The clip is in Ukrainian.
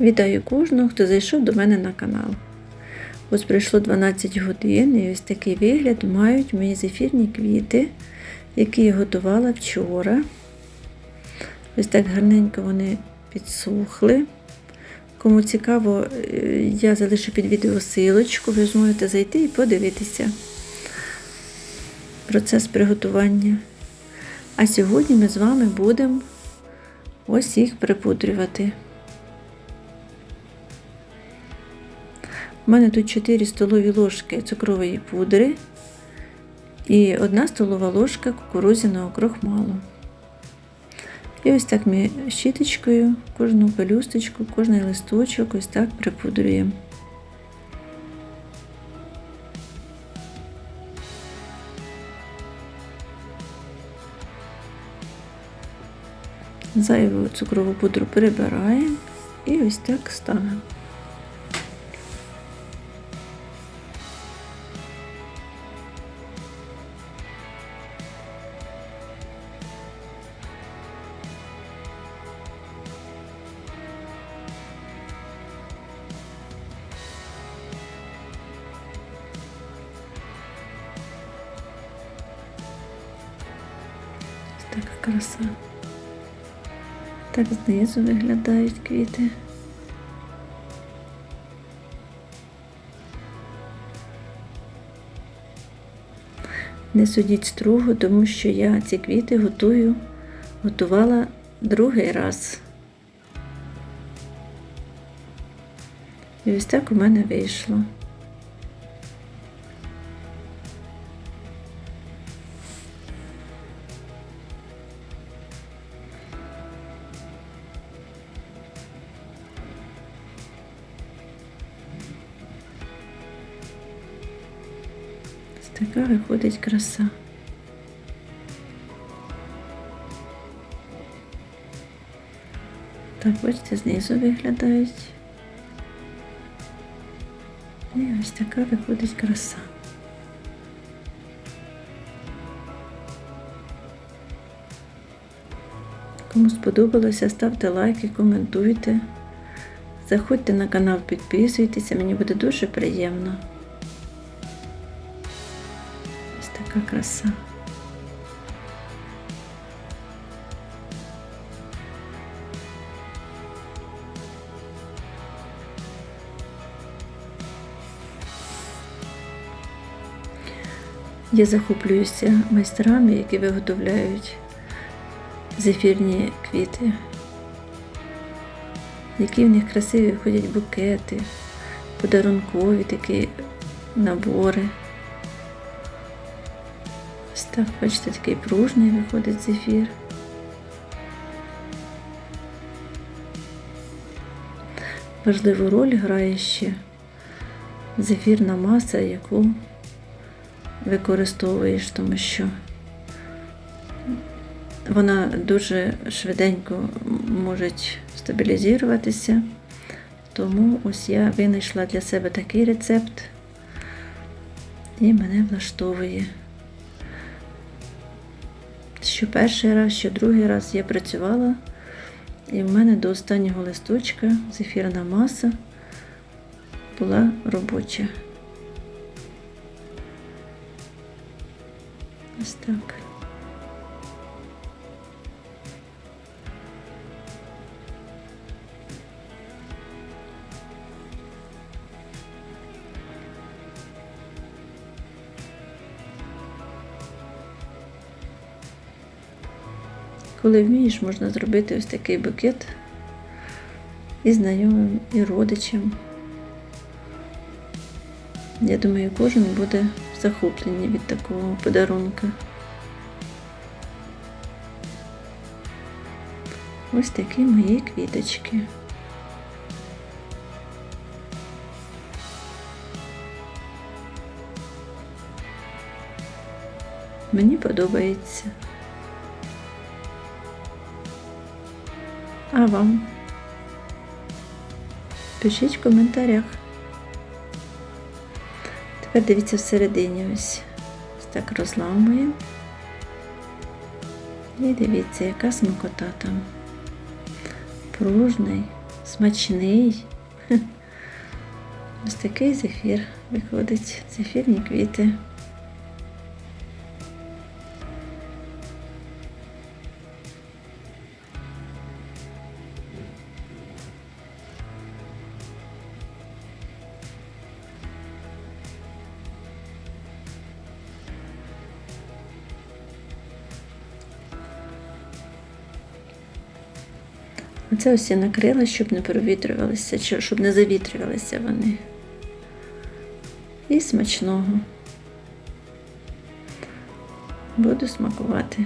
Вітаю кожного, хто зайшов до мене на канал. Ось пройшло 12 годин і ось такий вигляд мають мої зефірні квіти, які я готувала вчора. Ось так гарненько вони підсохли. Кому цікаво, е, я залишу під відео силочку, ви зможете зайти і подивитися процес приготування. А сьогодні ми з вами будемо ось їх припудрювати. У мене тут 4 столові ложки цукрової пудри і 1 столова ложка кукурудзяного крохмалу. І ось так ми щіточкою кожну пелюсточку, кожний листочок ось так припудрюємо. Зайву цукрову пудру прибираємо і ось так ставимо. Така краса. Так знизу виглядають квіти. Не судіть строго, тому що я ці квіти готую, готувала другий раз. І ось так у мене вийшло. Така виходить краса. Так, бачите, знизу виглядають. І ось така виходить краса. Кому сподобалося, ставте лайки, коментуйте. Заходьте на канал, підписуйтеся, мені буде дуже приємно. Ось краса. Я захоплююся майстрами, які виготовляють зефірні квіти, які в них красиві виходять букети, подарункові такі набори. Так, бачите, такий пружний виходить зефір. Важливу роль грає ще зефірна маса, яку використовуєш, тому що вона дуже швиденько може стабілізуватися. Тому ось я винайшла для себе такий рецепт і мене влаштовує. Що перший раз, що другий раз я працювала, і в мене до останнього листочка зефірна маса була робоча. Ось так. Коли вмієш, можна зробити ось такий букет і знайомим, і родичам. Я думаю, кожен буде захоплений від такого подарунка. Ось такі мої квіточки. Мені подобається. А вам? Пишіть в коментарях. Тепер дивіться всередині ось. Так розламуємо. І дивіться, яка смакота там. Пружний, смачний. Ось такий зефір виходить, зефірні квіти. Оце ось я накрила, щоб не провітрювалися, щоб не завітрювалися вони. І смачного. Буду смакувати.